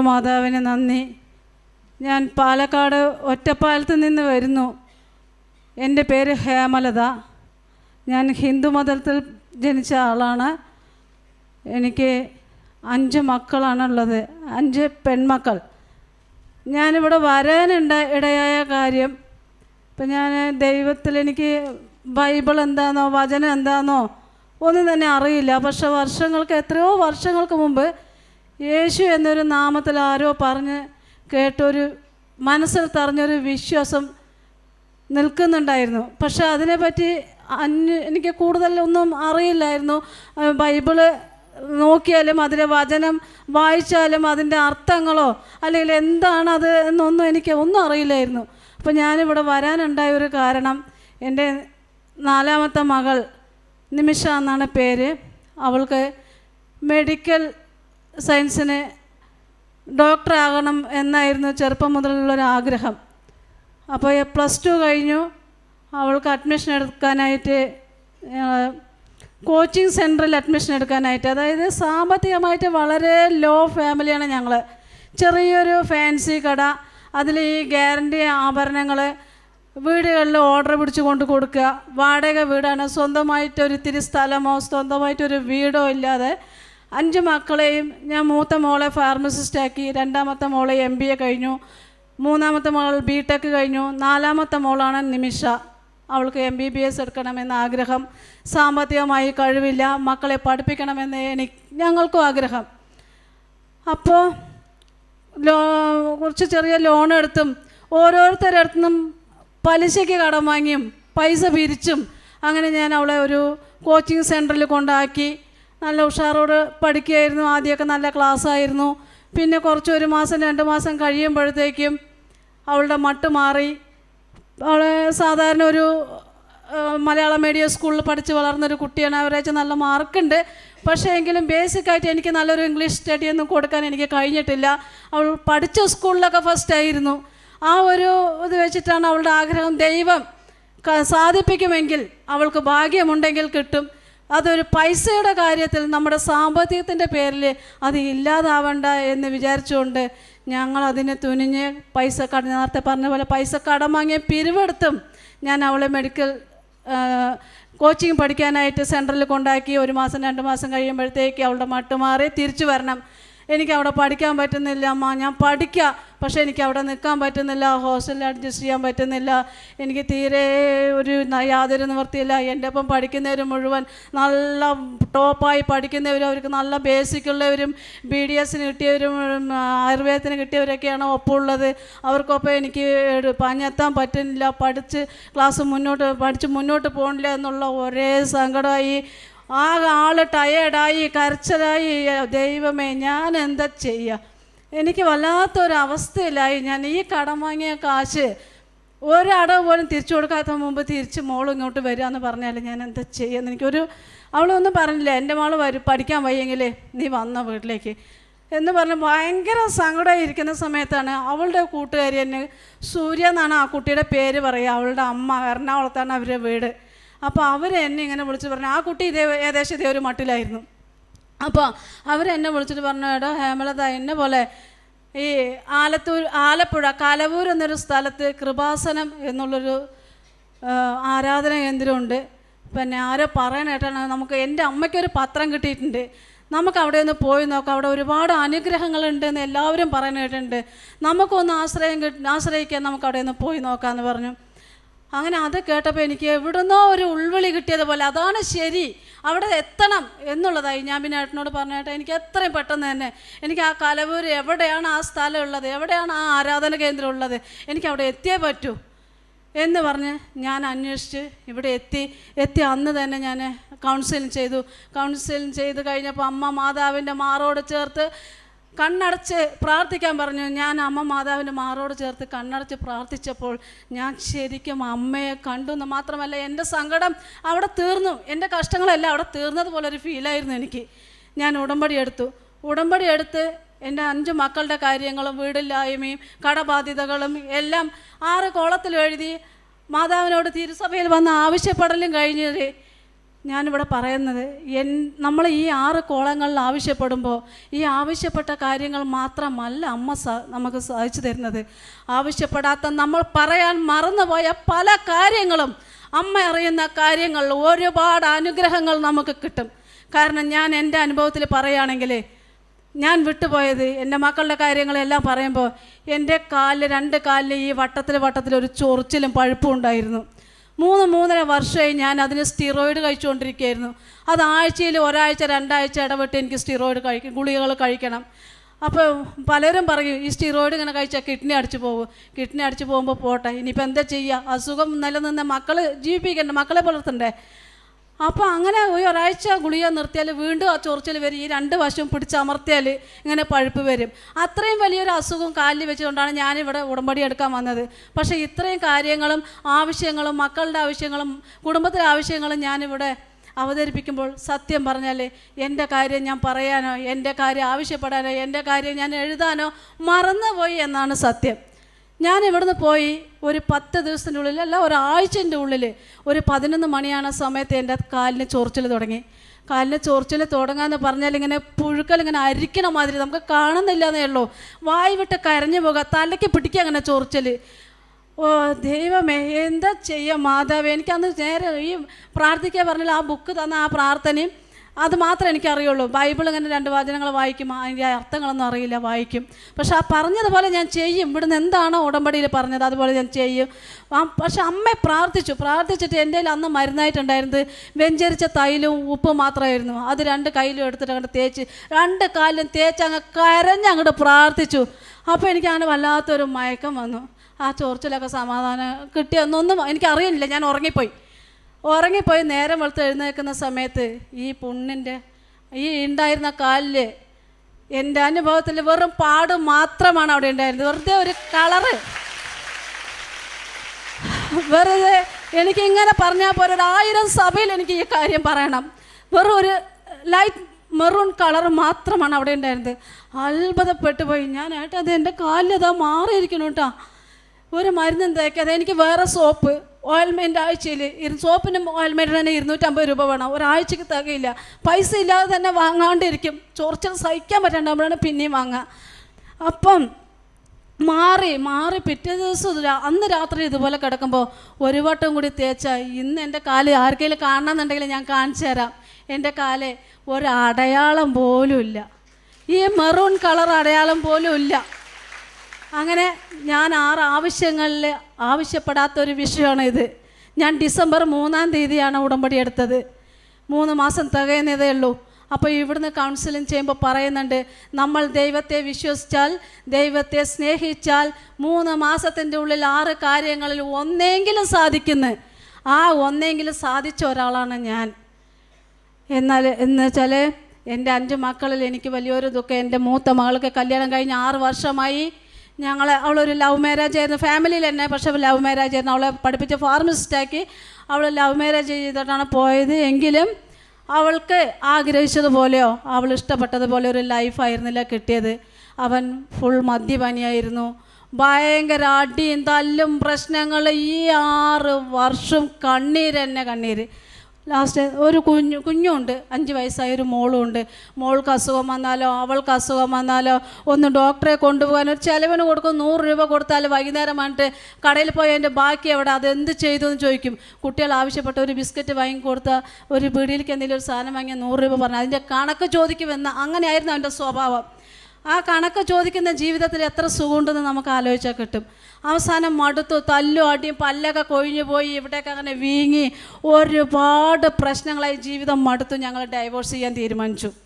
മാതാവിന് നന്ദി. ഞാൻ പാലക്കാട് ഒറ്റപ്പാലത്ത് നിന്ന് വരുന്നു. എന്റെ പേര് ഹേമലത. ഞാൻ ഹിന്ദു മതത്തിൽ ജനിച്ച ആളാണ്. എനിക്ക് അഞ്ച് മക്കളാണുള്ളത്. അഞ്ച് പെൺമക്കൾ. ഞാനിവിടെ വരാനുണ്ട ഇടയായ കാര്യം. ഇപ്പം ഞാൻ ദൈവത്തിൽ എനിക്ക് ബൈബിൾ എന്താണെന്നോ വചനം എന്താണെന്നോ ഒന്നും തന്നെ അറിയില്ല. പക്ഷെ വർഷങ്ങൾക്ക് എത്രയോ വർഷങ്ങൾക്ക് മുമ്പ് യേശു എന്നൊരു നാമത്തിൽ ആരോ പറഞ്ഞ് കേട്ടൊരു മനസ്സിൽ തറഞ്ഞൊരു വിശ്വാസം നിൽക്കുന്നുണ്ടായിരുന്നു. പക്ഷെ അതിനെപ്പറ്റി അന്യ എനിക്ക് കൂടുതലൊന്നും അറിയില്ലായിരുന്നു. ബൈബിൾ നോക്കിയാലും അതിലെ വചനം വായിച്ചാലും അതിന്റെ അർത്ഥങ്ങളോ അല്ലെങ്കിൽ എന്താണ് അത് എന്നൊന്നും എനിക്ക് ഒന്നും അറിയില്ലായിരുന്നു. അപ്പോൾ ഞാനിവിടെ വരാനുണ്ടായ ഒരു കാരണം എന്റെ നാലാമത്തെ മകൾ നിമിഷ എന്നാണ് പേര്. അവൾക്ക് മെഡിക്കൽ സയൻസിന് ഡോക്ടറാകണം എന്നായിരുന്നു ചെറുപ്പം മുതലുള്ളൊരു ആഗ്രഹം അപ്പോൾ പ്ലസ് ടു കഴിഞ്ഞു. അവൾക്ക് അഡ്മിഷൻ എടുക്കാനായിട്ട് കോച്ചിങ് സെന്ററിൽ അഡ്മിഷൻ എടുക്കാനായിട്ട് അതായത് സാമ്പത്തികമായിട്ട് വളരെ ലോ ഫാമിലിയാണ് ഞങ്ങൾ ചെറിയൊരു ഫാൻസി കട അതിൽ ഈ ഗ്യാരണ്ടി ആഭരണങ്ങൾ വീടുകളിൽ ഓർഡർ പിടിച്ച് കൊണ്ട് കൊടുക്കുക. വാടക വീടാണ്. സ്വന്തമായിട്ടൊരു ഇത്തിരി സ്ഥലമോ സ്വന്തമായിട്ടൊരു വീടോ ഇല്ലാതെ അഞ്ച് മക്കളെയും ഞാൻ മൂത്ത മോളെ ഫാർമസിസ്റ്റാക്കി രണ്ടാമത്തെ മോളെ എം ബി എ കഴിഞ്ഞു മൂന്നാമത്തെ മോൾ ബി ടെക് കഴിഞ്ഞു നാലാമത്തെ മോളാണ് നിമിഷ. അവൾക്ക് എം ബി ബി എസ് എടുക്കണമെന്ന ആഗ്രഹം. സാമ്പത്തികമായി കഴിവില്ല മക്കളെ പഠിപ്പിക്കണമെന്ന് എനിക്ക് ഞങ്ങൾക്കും ആഗ്രഹം. അപ്പോൾ ലോ കുറച്ച് ചെറിയ ലോൺ എടുത്തും ഓരോരുത്തരടുത്തുനിന്നും പലിശയ്ക്ക് കടം വാങ്ങിയും പൈസ പിരിച്ചും അങ്ങനെ ഞാൻ അവളെ ഒരു കോച്ചിങ് സെന്ററിൽ കൊണ്ടാക്കി നല്ല ഉഷാറോട് പഠിക്കുകയായിരുന്നു. ആദ്യമൊക്കെ നല്ല ക്ലാസ്സായിരുന്നു. പിന്നെ കുറച്ച് ഒരു മാസം രണ്ട് മാസം കഴിയുമ്പോഴത്തേക്കും അവളുടെ മട്ട് മാറി. അവൾ സാധാരണ ഒരു മലയാള മീഡിയം സ്കൂളിൽ പഠിച്ച് വളർന്നൊരു കുട്ടിയാണ്. അവരേച്ച് നല്ല മാർക്കുണ്ട്. പക്ഷേ എങ്കിലും ബേസിക്കായിട്ട് എനിക്ക് നല്ലൊരു ഇംഗ്ലീഷ് സ്റ്റഡി ഒന്നും കൊടുക്കാൻ എനിക്ക് കഴിഞ്ഞിട്ടില്ല. അവൾ പഠിച്ച സ്കൂളിലൊക്കെ ഫസ്റ്റ് ആയിരുന്നു. ആ ഒരു ഇത് വെച്ചിട്ടാണ് അവളുടെ ആഗ്രഹം ദൈവം സാധിപ്പിക്കുമെങ്കിൽ അവൾക്ക് ഭാഗ്യമുണ്ടെങ്കിൽ കിട്ടും. അതൊരു പൈസയുടെ കാര്യത്തിൽ നമ്മുടെ സാമ്പത്തികത്തിന്റെ പേരിൽ അത് ഇല്ലാതാവണ്ട എന്ന് വിചാരിച്ചുകൊണ്ട് ഞങ്ങൾ അതിനെ തുനിഞ്ഞ് പൈസ കട നേരത്തെ പറഞ്ഞ പോലെ പൈസ കടം വാങ്ങിയ പിരിവെടുത്തും ഞാൻ അവളെ മെഡിക്കൽ കോച്ചിങ് പഠിക്കാനായിട്ട് സെന്ററിൽ കൊണ്ടാക്കി ഒരു മാസം രണ്ട് മാസം കഴിയുമ്പോഴത്തേക്ക് അവളുടെ മട്ട് മാറി തിരിച്ചു വരണം. എനിക്ക് അവിടെ പഠിക്കാൻ പറ്റുന്നില്ല അമ്മ. ഞാൻ പഠിക്കാം പക്ഷേ എനിക്ക് അവിടെ നിൽക്കാൻ പറ്റുന്നില്ല ഹോസ്റ്റലിൽ അഡ്ജസ്റ്റ് ചെയ്യാൻ പറ്റുന്നില്ല. എനിക്ക് തീരെ ഒരു യാതൊരു നിവൃത്തിയില്ല. എന്റെ ഒപ്പം പഠിക്കുന്നവർ മുഴുവൻ നല്ല ടോപ്പായി പഠിക്കുന്നവരും അവർക്ക് നല്ല ബേസിക് ഉള്ളവരും ബി ഡി എസിന് കിട്ടിയവരും ആയുർവേദത്തിന് കിട്ടിയവരൊക്കെയാണ് ഒപ്പമുള്ളത്. അവർക്കൊപ്പം എനിക്ക് പഞ്ഞെത്താൻ പറ്റുന്നില്ല. പഠിച്ച് ക്ലാസ് മുന്നോട്ട് പഠിച്ച് മുന്നോട്ട് പോകണില്ല എന്നുള്ള ഒരേ സങ്കടമായി ആ ആൾ ടയേർഡായി കരച്ചതായി ദൈവമേ ഞാൻ എന്താ ചെയ്യുക എനിക്ക് വല്ലാത്തൊരവസ്ഥയിലായി. ഞാൻ ഈ കടം വാങ്ങിയ കാശ് ഒരടവ് പോലും തിരിച്ചു കൊടുക്കാത്ത മുമ്പ് തിരിച്ച് മോൾ ഇങ്ങോട്ട് വരിക എന്ന് പറഞ്ഞാൽ ഞാൻ എന്താ ചെയ്യുന്നത് എനിക്കൊരു അവളൊന്നും പറഞ്ഞില്ല. എന്റെ മോൾ വരും പഠിക്കാൻ വയ്യെങ്കിൽ നീ വന്ന വീട്ടിലേക്ക്. എന്ന് പറഞ്ഞ് ഭയങ്കര സങ്കടമായി ഇരിക്കുന്ന സമയത്താണ് അവളുടെ കൂട്ടുകാരി എന്നെ സൂര്യ എന്നാണ് ആ കുട്ടിയുടെ പേര് പറയുക. അവളുടെ അമ്മ എറണാകുളത്താണ് അവരുടെ വീട്. അപ്പോൾ അവർ എന്നെ ഇങ്ങനെ വിളിച്ച് പറഞ്ഞു ആ കുട്ടി ഇതേ ഏകദേശം ഇതേ ഒരു മട്ടിലായിരുന്നു. അപ്പോൾ അവരെന്നെ വിളിച്ചിട്ട് പറഞ്ഞു എടോ ഹേമലത എന്നെ പോലെ ഈ ആലത്തൂർ ആലപ്പുഴ കലവൂർ എന്നൊരു സ്ഥലത്ത് കൃപാസനം എന്നുള്ളൊരു ആരാധന കേന്ദ്രമുണ്ട്. പിന്നെ ആരോ പറയണേട്ടാണ് നമുക്ക് എന്റെ അമ്മയ്ക്കൊരു പത്രം കിട്ടിയിട്ടുണ്ട്. നമുക്ക് അവിടെ ഒന്ന് പോയി നോക്കാം. അവിടെ ഒരുപാട് അനുഗ്രഹങ്ങളുണ്ട് എന്ന് എല്ലാവരും പറയുന്ന നമുക്കൊന്ന് ആശ്രയം കിട്ടി ആശ്രയിക്കാൻ നമുക്ക് അവിടെ ഒന്ന് പോയി നോക്കാമെന്ന് പറഞ്ഞു. അങ്ങനെ അത് കേട്ടപ്പോൾ എനിക്ക് എവിടുന്നോ ഒരു ഉൾവിളി കിട്ടിയതുപോലെ അതാണ് ശരി അവിടെ എത്തണം എന്നുള്ളതായി. ഞാൻ പിന്നെ ഏട്ടനോട് പറഞ്ഞേട്ടാ എനിക്ക് എത്രയും പെട്ടെന്ന് തന്നെ എനിക്ക് ആ കലവൂർ എവിടെയാണ് ആ സ്ഥലം ഉള്ളത് എവിടെയാണ് ആ ആരാധന കേന്ദ്രം ഉള്ളത് എനിക്ക് അവിടെ എത്തിയേ പറ്റൂ എന്ന് പറഞ്ഞ് ഞാൻ അന്വേഷിച്ച് ഇവിടെ എത്തി. എത്തി അന്ന് തന്നെ ഞാൻ കൗൺസിലിംഗ് ചെയ്തു. കൗൺസിലിംഗ് ചെയ്ത് കഴിഞ്ഞപ്പോൾ അമ്മ മാതാവിന്റെ മാറോട് ചേർത്ത് കണ്ണടച്ച് പ്രാർത്ഥിക്കാൻ പറഞ്ഞു. ഞാൻ അമ്മ മാതാവിന്റെ മാറോട് ചേർത്ത് കണ്ണടച്ച് പ്രാർത്ഥിച്ചപ്പോൾ ഞാൻ ശരിക്കും അമ്മയെ കണ്ടു എന്ന് മാത്രമല്ല എന്റെ സങ്കടം അവിടെ തീർന്നു. എന്റെ കഷ്ടങ്ങളെല്ലാം അവിടെ തീർന്നതുപോലെ ഒരു ഫീലായിരുന്നു എനിക്ക്. ഞാൻ ഉടമ്പടി എടുത്തു. ഉടമ്പടി എടുത്ത് എന്റെ അഞ്ച് മക്കളുടെ കാര്യങ്ങളും വീടില്ലായ്മയും കടബാധ്യതകളും എല്ലാം ആറ് കോളത്തിൽ എഴുതി മാതാവിനോട് തിരുസഭയിൽ വന്ന ആവശ്യപ്പെടലും കഴിഞ്ഞത് ഞാനിവിടെ പറയുന്നത് എൻ നമ്മൾ ഈ ആറ് കോളങ്ങളിൽ ആവശ്യപ്പെടുമ്പോൾ ഈ ആവശ്യപ്പെട്ട കാര്യങ്ങൾ മാത്രമല്ല അമ്മ നമുക്ക് സാധിച്ചു തരുന്നത്. ആവശ്യപ്പെടാത്ത നമ്മൾ പറയാൻ മറന്നുപോയ പല കാര്യങ്ങളും അമ്മ അറിയുന്ന കാര്യങ്ങൾ ഒരുപാട് അനുഗ്രഹങ്ങൾ നമുക്ക് കിട്ടും. കാരണം ഞാൻ എന്റെ അനുഭവത്തിൽ പറയുകയാണെങ്കിൽ ഞാൻ വിട്ടുപോയത് എന്റെ മക്കളുടെ കാര്യങ്ങളെല്ലാം പറയുമ്പോൾ എന്റെ കാലിൽ രണ്ട് കാലിൽ ഈ വട്ടത്തിൽ വട്ടത്തിൽ ഒരു ചൊറിച്ചിലും പഴുപ്പും ഉണ്ടായിരുന്നു. മൂന്ന് മൂന്നര വർഷമായി ഞാൻ അതിന് സ്റ്റിറോയിഡ് കഴിച്ചുകൊണ്ടിരിക്കുകയായിരുന്നു. അത് ആഴ്ചയിൽ ഒരാഴ്ച രണ്ടാഴ്ച ഇടവിട്ട് എനിക്ക് സ്റ്റിറോയിഡ് കഴിക്കും ഗുളികകൾ കഴിക്കണം. അപ്പോൾ പലരും പറയും ഈ സ്റ്റിറോയിഡ് ഇങ്ങനെ കഴിച്ചാൽ കിഡ്നി അടിച്ചു പോകും. കിഡ്നി അടിച്ചു പോകുമ്പോൾ പോട്ടെ. ഇനിയിപ്പോൾ എന്താ ചെയ്യുക അസുഖം നിലനിന്ന മക്കൾ ജീവിപ്പിക്കണ്ടേ മക്കളെ പുലർത്തണ്ടേ? അപ്പോൾ അങ്ങനെ ഒരു ഒരാഴ്ച ഗുളിക നിർത്തിയാൽ വീണ്ടും ആ ചൊറിച്ചിൽ വരും. ഈ രണ്ട് വശവും പിടിച്ചമർത്തിയാൽ ഇങ്ങനെ പഴുപ്പ് വരും. അത്രയും വലിയൊരു അസുഖം കാലിൽ വെച്ചുകൊണ്ടാണ് ഞാനിവിടെ ഉടമ്പടി എടുക്കാൻ വന്നത്. പക്ഷേ ഇത്രയും കാര്യങ്ങളും ആവശ്യങ്ങളും മക്കളുടെ ആവശ്യങ്ങളും കുടുംബത്തിലെ ആവശ്യങ്ങളും ഞാനിവിടെ അവതരിപ്പിക്കുമ്പോൾ സത്യം പറഞ്ഞാൽ എന്റെ കാര്യം ഞാൻ പറയാനോ എന്റെ കാര്യം ആവശ്യപ്പെടാനോ എന്റെ കാര്യം ഞാൻ എഴുതാനോ മറന്നുപോയി എന്നാണ് സത്യം. ഞാൻ ഇവിടുന്ന് പോയി ഒരു പത്ത് ദിവസത്തിന്റെ ഉള്ളിൽ അല്ല ഒരാഴ്ചന്റെ ഉള്ളിൽ ഒരു പതിനൊന്ന് മണിയാണ് സമയത്ത് എന്റെ കാലിന് ചൊറിച്ചിൽ തുടങ്ങി. കാലിന് ചൊറിച്ചിൽ തുടങ്ങാന്ന് പറഞ്ഞാൽ ഇങ്ങനെ പുഴുക്കൽ ഇങ്ങനെ അരിക്കണ മാതിരി നമുക്ക് കാണുന്നില്ല എന്നേ ഉള്ളൂ. വായി വിട്ട് കരഞ്ഞു പോകുക തലയ്ക്ക് പിടിക്കുക അങ്ങനെ ചൊറിച്ചിൽ ഓ ദൈവമേ എന്താ ചെയ്യുക മാതാവേ? എനിക്കന്ന് നേരെ ഈ പ്രാർത്ഥിക്കുക പറഞ്ഞാൽ ആ ബുക്ക് തന്ന ആ പ്രാർത്ഥനയും അത് മാത്രമേ എനിക്കറിയുള്ളൂ. ബൈബിൾ ഇങ്ങനെ രണ്ട് വചനങ്ങൾ വായിക്കും അതിന്റെ അർത്ഥങ്ങളൊന്നും അറിയില്ല വായിക്കും. പക്ഷെ ആ പറഞ്ഞതുപോലെ ഞാൻ ചെയ്യും. ഇവിടുന്ന് എന്താണോ ഉടമ്പടിയിൽ പറഞ്ഞത് അതുപോലെ ഞാൻ ചെയ്യും. പക്ഷെ അമ്മ പ്രാർത്ഥിച്ചു. പ്രാർത്ഥിച്ചിട്ട് എന്റെ അന്ന് മരുന്നായിട്ടുണ്ടായിരുന്നത് വെഞ്ചരിച്ച തൈലും ഉപ്പും മാത്രമായിരുന്നു. അത് രണ്ട് കയ്യിലും എടുത്തിട്ട് അങ്ങോട്ട് തേച്ച് രണ്ട് കാലിലും തേച്ച് അങ്ങ് കരഞ്ഞ് അങ്ങോട്ട് പ്രാർത്ഥിച്ചു. അപ്പോൾ എനിക്ക് അങ്ങനെ വല്ലാത്തൊരു മയക്കം വന്നു. ആ ചോർച്ചിലൊക്കെ സമാധാനം കിട്ടിയൊന്നൊന്നും എനിക്കറിയില്ല ഞാൻ ഉറങ്ങിപ്പോയി. ഉറങ്ങിപ്പോയി നേരം വെളുത്ത് എഴുന്നേൽക്കുന്ന സമയത്ത് ഈ പുണ്ണിന്റെ ഈ ഉണ്ടായിരുന്ന കാലിൽ എന്റെ അനുഭവത്തിൽ വെറും പാട് മാത്രമാണ് അവിടെ ഉണ്ടായിരുന്നത്. വെറുതെ ഒരു കളറ്. വെറുതെ എനിക്ക് ഇങ്ങനെ പറഞ്ഞാൽ പോലെ ഒരു ആയിരം സഭയിൽ എനിക്ക് ഈ കാര്യം പറയണം. വെറും ഒരു ലൈറ്റ് മെറൂൺ കളർ മാത്രമാണ് അവിടെ ഉണ്ടായിരുന്നത്. അത്ഭുതപ്പെട്ടു പോയി. ഞാൻ ഏട്ടാ അത് എന്റെ കാലിൽ അതാ മാറിയിരിക്കണം കേട്ടോ. ഒരു മരുന്നും തേക്കാതെ എനിക്ക് വേറെ സോപ്പ്. ഓയിൽമെന്റ് ആഴ്ചയിൽ സോപ്പിനും ഓയിൽമെന്റിന് തന്നെ ഇരുന്നൂറ്റമ്പത് രൂപ വേണം. ഒരാഴ്ചക്ക് തികയില്ല. പൈസ ഇല്ലാതെ തന്നെ വാങ്ങാണ്ടിരിക്കും. ചോർച്ചൽ സഹിക്കാൻ നമ്മളാണ് പിന്നെയും വാങ്ങുക. അപ്പം മാറി മാറി പിറ്റേ ദിവസം അന്ന് രാത്രി ഇതുപോലെ കിടക്കുമ്പോൾ ഒരു വട്ടം കൂടി തേച്ചാൽ ഇന്ന് എന്റെ കാൽ ആർക്കെങ്കിലും കാണണമെന്നുണ്ടെങ്കിൽ ഞാൻ കാണിച്ചു തരാം. എന്റെ കാൽ ഒരടയാളം പോലും ഇല്ല. ഈ മെറൂൺ കളർ അടയാളം പോലും ഇല്ല. അങ്ങനെ ഞാൻ ആറ് ആവശ്യങ്ങളിൽ ആവശ്യപ്പെടാത്ത ഒരു വിഷയമാണ് ഇത് ഞാൻ ഡിസംബർ മൂന്നാം തീയതിയാണ് ഉടമ്പടി എടുത്തത്. മൂന്ന് മാസം തികയുന്നതേ ഉള്ളൂ. അപ്പോൾ ഇവിടുന്ന് കൗൺസിലിംഗ് ചെയ്യുമ്പോൾ പറയുന്നുണ്ട് നമ്മൾ ദൈവത്തെ വിശ്വസിച്ചാൽ ദൈവത്തെ സ്നേഹിച്ചാൽ മൂന്ന് മാസത്തിന്റെ ഉള്ളിൽ ആറ് കാര്യങ്ങളിൽ ഒന്നെങ്കിലും സാധിക്കുന്നു. ആ ഒന്നെങ്കിലും സാധിച്ച ഒരാളാണ് ഞാൻ. എന്നാൽ എന്ന് വെച്ചാൽ എന്റെ അഞ്ച് മക്കളിൽ എനിക്ക് വലിയൊരു ദുഃഖം. എന്റെ മൂത്ത മകൾക്ക് കല്യാണം കഴിഞ്ഞ് ആറ് വർഷമായി. ഞങ്ങൾ അവളൊരു ലവ് മാരേജ് ആയിരുന്നു. ഫാമിലിയിൽ തന്നെ പക്ഷേ ലവ് മാരേജ് ആയിരുന്നു. അവളെ പഠിപ്പിച്ച ഫാർമസിസ്റ്റാക്കി അവൾ ലവ് മാരേജ് ചെയ്തിട്ടാണ് പോയത്. എങ്കിലും അവൾക്ക് ആഗ്രഹിച്ചതുപോലെയോ അവൾ ഇഷ്ടപ്പെട്ടതുപോലെ ഒരു ലൈഫായിരുന്നില്ല കിട്ടിയത്. അവൻ ഫുൾ മദ്യപാനിയായിരുന്നു. ഭയങ്കര അടിയും തല്ലും പ്രശ്നങ്ങൾ ഈ ആറ് വർഷം കണ്ണീര് തന്നെ കണ്ണീര്. ലാസ്റ്റ് ഒരു കുഞ്ഞു കുഞ്ഞുണ്ട് അഞ്ച് വയസ്സായ ഒരു മോളും ഉണ്ട് മോൾക്ക് അസുഖം വന്നാലോ അവൾക്ക് അസുഖം വന്നാലോ ഒന്ന് ഡോക്ടറെ കൊണ്ടുപോകാൻ ഒരു ചിലവിന് കൊടുക്കും നൂറ് രൂപ കൊടുത്താൽ വൈകുന്നേരം വന്നിട്ട് കടയിൽ പോയി അതിന്റെ ബാക്കി എവിടെ അതെന്ത് ചെയ്തു എന്ന് ചോദിക്കും. കുട്ടികൾ ആവശ്യപ്പെട്ട ഒരു ബിസ്ക്കറ്റ് വാങ്ങി കൊടുത്ത ഒരു പീടിയിലേക്ക് എന്തെങ്കിലും ഒരു സാധനം വാങ്ങിയാൽ നൂറ് രൂപ പറഞ്ഞു അതിന്റെ കണക്ക് ചോദിക്കുമെന്ന് അങ്ങനെയായിരുന്നു അവന്റെ സ്വഭാവം. ആ കണക്ക് ചോദിക്കുന്ന ജീവിതത്തിൽ എത്ര സുഖമുണ്ടെന്ന് നമുക്ക് ആലോചിച്ചാൽ കിട്ടും. അവസാനം മടുത്തു തല്ലും അടിയും പല്ലൊക്കെ കൊഴിഞ്ഞു പോയി ഇവിടെയൊക്കെ അങ്ങനെ വീങ്ങി. ഒരുപാട് പ്രശ്നങ്ങളായി ജീവിതം മടുത്തു ഞങ്ങൾ ഡൈവോഴ്സ് ചെയ്യാൻ തീരുമാനിച്ചു.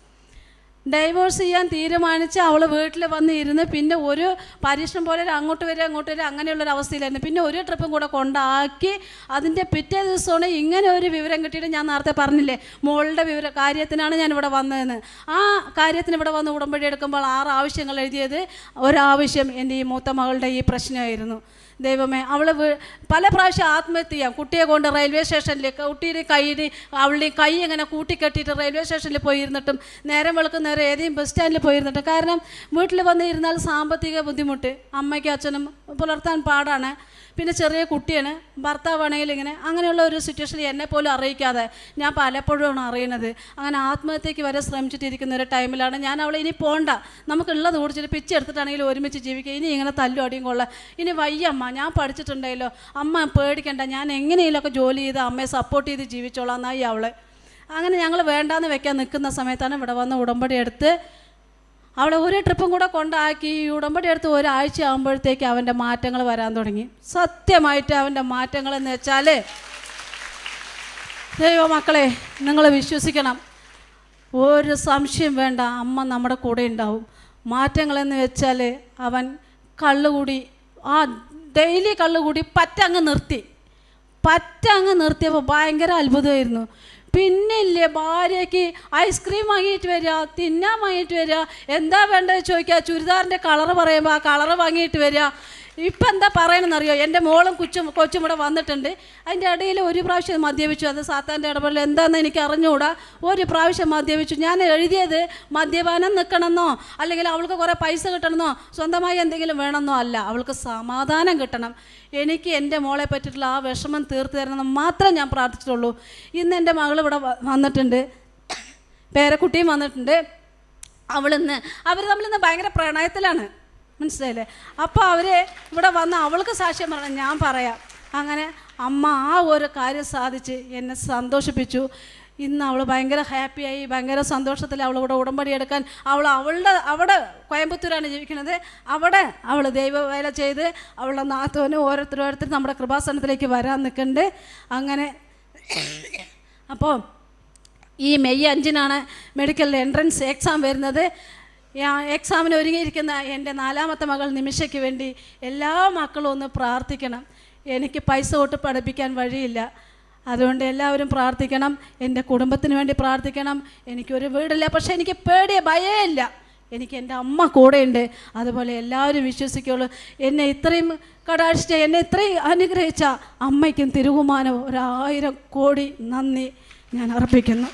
ഡൈവോഴ്സ് ചെയ്യാൻ തീരുമാനിച്ച് അവൾ വീട്ടിൽ വന്ന് ഇരുന്ന് പിന്നെ ഒരു പരീക്ഷണം പോലെ അങ്ങോട്ട് വരിക അങ്ങോട്ട് വരിക അങ്ങനെയുള്ളൊരു അവസ്ഥയിലായിരുന്നു. പിന്നെ ഒരു ട്രിപ്പും കൂടെ കൊണ്ടാക്കി അതിന്റെ പിറ്റേ ദിവസമാണ് ഇങ്ങനെ ഒരു വിവരം കിട്ടിയിട്ട് ഞാൻ നേരത്തെ പറഞ്ഞില്ലേ മോളുടെ വിവര കാര്യത്തിനാണ് ഞാൻ ഇവിടെ വന്നതെന്ന്. ആ കാര്യത്തിന് ഇവിടെ വന്ന് ഉടമ്പടി എടുക്കുമ്പോൾ ആറ് ആവശ്യങ്ങൾ എഴുതിയത്. ഒരാവശ്യം എന്റെ ഈ മൂത്ത മകളുടെ ഈ പ്രശ്നമായിരുന്നു. ദൈവമേ അവൾ പല പ്രാവശ്യം ആത്മഹത്യ ചെയ്യാം. കുട്ടിയെ കൊണ്ട് റെയിൽവേ സ്റ്റേഷനിൽ കുട്ടിയുടെ കയ്യിൽ അവളുടെ കൈ ഇങ്ങനെ കൂട്ടിക്കെട്ടിയിട്ട് റെയിൽവേ സ്റ്റേഷനിൽ പോയിരുന്നിട്ടും നേരം വെളുക്കുന്നവരെ ഏതെങ്കിലും ബസ് സ്റ്റാൻഡിൽ പോയിരുന്നിട്ടും. കാരണം വീട്ടിൽ വന്നിരുന്നാൽ സാമ്പത്തിക ബുദ്ധിമുട്ട്. അമ്മയ്ക്കും അച്ഛനും പുലർത്താൻ പാടാണ്. പിന്നെ ചെറിയ കുട്ടിയാണ് ഭർത്താവാണെങ്കിൽ ഇങ്ങനെ അങ്ങനെയുള്ള ഒരു സിറ്റുവേഷനിൽ എന്നെ പോലും അറിയിക്കാതെ ഞാൻ പലപ്പോഴുമാണ് അറിയുന്നത്. അങ്ങനെ ആത്മഹത്യക്ക് വരെ ശ്രമിച്ചിട്ടിരിക്കുന്ന ഒരു ടൈമിലാണ് ഞാൻ അവളെ ഇനി പോണ്ട. നമുക്കുള്ളത് കുടിച്ചിട്ട് എടുത്തിട്ടാണെങ്കിൽ ഒരുമിച്ച് ജീവിക്കുക. ഇനി ഇങ്ങനെ തല്ലും അടിയും കൊള്ള. ഇനി വയ്യമ്മ ഞാൻ പഠിച്ചിട്ടുണ്ടല്ലോ അമ്മ പേടിക്കണ്ട. ഞാൻ എങ്ങനെയെങ്കിലുമൊക്കെ ജോലി ചെയ്ത് അമ്മയെ സപ്പോർട്ട് ചെയ്ത് ജീവിച്ചോളാം എന്നായി അവളെ. അങ്ങനെ ഞങ്ങൾ വേണ്ടാന്ന് വെക്കാൻ നിൽക്കുന്ന സമയത്താണ് ഇവിടെ വന്ന് ഉടമ്പടി എടുത്ത് അവളെ ഒരു ട്രിപ്പും കൂടെ കൊണ്ടാക്കി ഈ ഉടമ്പടി എടുത്ത് ഒരാഴ്ച ആകുമ്പോഴത്തേക്ക് അവന്റെ മാറ്റങ്ങൾ വരാൻ തുടങ്ങി. സത്യമായിട്ട് അവന്റെ മാറ്റങ്ങൾ എന്ന് വെച്ചാൽ ദൈവ മക്കളെ നിങ്ങൾ വിശ്വസിക്കണം. ഒരു സംശയം വേണ്ട അമ്മ നമ്മുടെ കൂടെ ഉണ്ടാവും. മാറ്റങ്ങളെന്ന് വെച്ചാൽ അവൻ കള്ളുകൂടി ആ ഡെയിലി കള്ളുകൂടി പറ്റങ്ങ് നിർത്തി. പറ്റങ്ങ് നിർത്തിയപ്പോൾ ഭയങ്കര അത്ഭുതമായിരുന്നു. പിന്നെ ഇല്ലേ ഭാര്യയ്ക്ക് ഐസ്ക്രീം വാങ്ങിയിട്ട് വരിക തിന്നാൻ വാങ്ങിയിട്ട് വരിക. എന്താ വേണ്ടത് ചോദിക്കുക? ചുരിദാറിന്റെ കളറ് പറയുമ്പോൾ ആ കളറ് വാങ്ങിയിട്ട് വരിക. ഇപ്പം എന്താ പറയണമെന്നറിയോ എന്റെ മോളും കൊച്ചും കൊച്ചും ഇവിടെ വന്നിട്ടുണ്ട്. അതിന്റെ ഇടയിൽ ഒരു പ്രാവശ്യം മദ്യപിച്ചു. അത് സാത്താന്റെ ഇടപെടൽ എന്താണെന്ന് എനിക്ക് അറിഞ്ഞുകൂടാ ഒരു പ്രാവശ്യം മദ്യപിച്ചു. ഞാൻ എഴുതിയത് മദ്യപാനം നിൽക്കണമെന്നോ അല്ലെങ്കിൽ അവൾക്ക് കുറേ പൈസ കിട്ടണമെന്നോ സ്വന്തമായി എന്തെങ്കിലും വേണമെന്നോ അല്ല. അവൾക്ക് സമാധാനം കിട്ടണം. എനിക്ക് എന്റെ മോളെ പറ്റിയിട്ടുള്ള ആ വിഷമം തീർത്തു തരണമെന്ന് മാത്രം ഞാൻ പ്രാർത്ഥിച്ചിട്ടുള്ളൂ. ഇന്ന് എന്റെ മകൾ ഇവിടെ വന്നിട്ടുണ്ട്. പേരക്കുട്ടിയും വന്നിട്ടുണ്ട്. അവളിന്ന് അവർ തമ്മിലിന്ന് ഭയങ്കര പ്രണയത്തിലാണ്. മനസ്സിലായില്ലേ? അപ്പോൾ അവർ ഇവിടെ വന്ന് അവൾക്ക് സാക്ഷ്യം പറഞ്ഞു ഞാൻ പറയാം. അങ്ങനെ അമ്മ ആ ഒരു കാര്യം സാധിച്ച് എന്നെ സന്തോഷിപ്പിച്ചു. ഇന്ന് അവൾ ഭയങ്കര ഹാപ്പിയായി ഭയങ്കര സന്തോഷത്തിൽ അവൾ ഇവിടെ ഉടമ്പടി എടുക്കാൻ അവൾ അവളുടെ അവിടെ കോയമ്പത്തൂരാണ് ജീവിക്കുന്നത്. അവിടെ അവൾ ദൈവവേല ചെയ്ത് അവളുടെ നാത്തോനും ഓരോരുത്തർ നമ്മുടെ കൃപാസനത്തിലേക്ക് വരാൻ നിൽക്കുന്നുണ്ട് അങ്ങനെ അപ്പോൾ ഈ മെയ് അഞ്ചിനാണ് മെഡിക്കൽ എൻട്രൻസ് എക്സാം വരുന്നത്. എക്സാമിന് ഒരുങ്ങിയിരിക്കുന്ന എന്റെ നാലാമത്തെ മകൾ നിമിഷയ്ക്ക് വേണ്ടി എല്ലാ മക്കളും ഒന്ന് പ്രാർത്ഥിക്കണം. എനിക്ക് പൈസ തൊട്ട് പഠിപ്പിക്കാൻ വഴിയില്ല. അതുകൊണ്ട് എല്ലാവരും പ്രാർത്ഥിക്കണം. എന്റെ കുടുംബത്തിന് വേണ്ടി പ്രാർത്ഥിക്കണം. എനിക്കൊരു വീടില്ല. പക്ഷേ എനിക്ക് പേടിയ ഭയമില്ല. എനിക്ക് എന്റെ അമ്മ കൂടെയുണ്ട്. അതുപോലെ എല്ലാവരും വിശ്വസിക്കുള്ളൂ. എന്നെ ഇത്രയും കടാക്ഷിച്ച എന്നെ ഇത്രയും അനുഗ്രഹിച്ച അമ്മയ്ക്കും തിരുകുമാനവും ഒരായിരം കോടി നന്ദി ഞാൻ അർപ്പിക്കുന്നു.